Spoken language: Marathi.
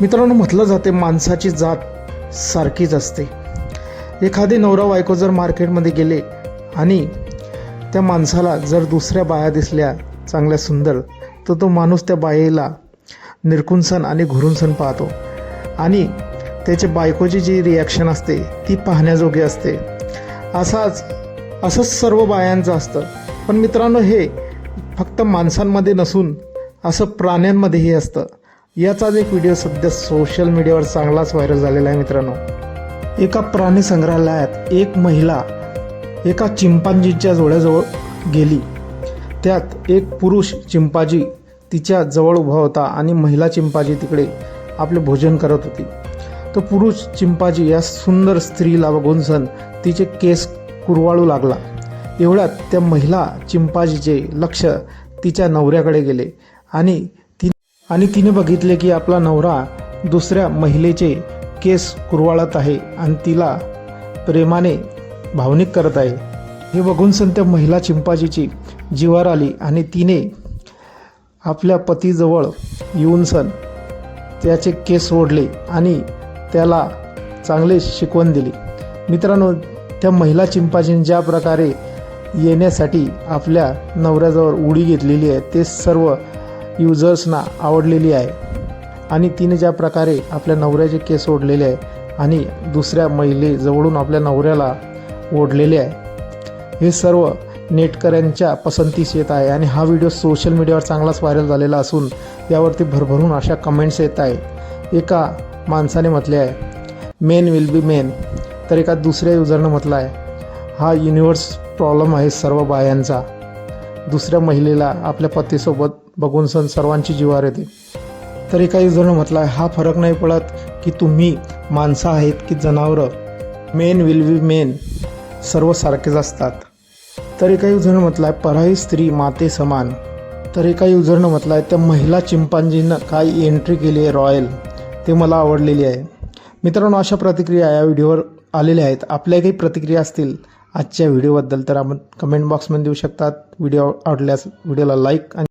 मित्रांनो म्हटलं जाते माणसाची जात सारखीच असते. एखादी नवरा बायको जर मार्केटमध्ये गेले आणि त्या माणसाला जर दुसऱ्या बाया दिसल्या चांगल्या सुंदर तर तो माणूस त्या बायेला निरकुंसन आणि घुरुनसन पाहतो. आणि त्याच्या बायकोची जी रिॲक्शन असते ती पाहण्याजोगी असते. असाच असंच सर्व बायांचं असतं. पण मित्रांनो हे फक्त माणसांमध्ये नसून असं प्राण्यांमध्येही असतं. याचाच एक व्हिडिओ सध्या सोशल मीडियावर चांगलाच व्हायरल झालेला आहे मित्रांनो. एका प्राणी संग्रहालयात एक महिला एका चिंपांजीच्या जोड्याजवळ गेली. त्यात एक पुरुष चिंपाजी तिच्या जवळ उभा होता आणि महिला चिंपाजी तिकडे आपले भोजन करत होती. तो पुरुष चिंपाजी या सुंदर स्त्रीला बघून तिचे केस कुरवाळू लागला. एवढ्यात त्या महिला चिंपाजीचे लक्ष तिच्या नवऱ्याकडे गेले आणि आणि तिने बघितले की आपला नवरा दुसऱ्या महिलेचे केस कुरवाळत आहे आणि तिला प्रेमाने भावनिक करत आहे. हे बघून सण त्या महिला चिंपाजीची जीवार आली आणि तिने आपल्या पतीजवळ येऊन सण त्याचे केस ओढले आणि त्याला चांगले शिकवण दिली. मित्रांनो त्या महिला चिंपाजीने ज्या प्रकारे येण्यासाठी आपल्या नवऱ्याजवळ उडी घेतलेली आहे ते सर्व युजर्सना आवडलेली आहे. आणि तिने ज्या प्रकारे आपल्या नवऱ्याचे केस ओढलेले आहे आणि दुसऱ्या महिलेजवळून आपल्या नवऱ्याला ओढलेले आहे. हे सर्व नेटकऱ्यांच्या पसंतीस येत आहे आणि हा व्हिडिओ सोशल मीडियावर चांगलाच व्हायरल झालेला असून यावरती भरभरून अशा कमेंट्स येत आहे. एका माणसाने म्हटले आहे मेन विल बी मेन तर एका दुसऱ्या युजरनं म्हटलं आहे हा युनिवर्स प्रॉब्लेम आहे सर्व बायांचा. दुसऱ्या महिलेला आपल्या पतीसोबत बघून सण सर्वांची जिवार येते. तरी काही जण म्हटला आहे हा फरक नाही पडत की तुम्ही माणसं आहेत की जनावरं. Men will be men. सर्व सारखेच असतात. तरी काही युजरनं म्हटलं आहे पराई स्त्री माते समान. तरी काही युजरनं म्हटलं आहे त्या महिला चिंपांजीनं काय एंट्री केली आहे रॉयल? ते मला आवडलेली आहे. मित्रांनो अशा प्रतिक्रिया या व्हिडिओवर आलेल्या आहेत. आपल्या काही प्रतिक्रिया असतील आजच्या व्हिडिओबद्दल तर आपण कमेंट बॉक्समध्ये देऊ शकतात. व्हिडिओ आवडल्यास व्हिडिओला लाईक आणि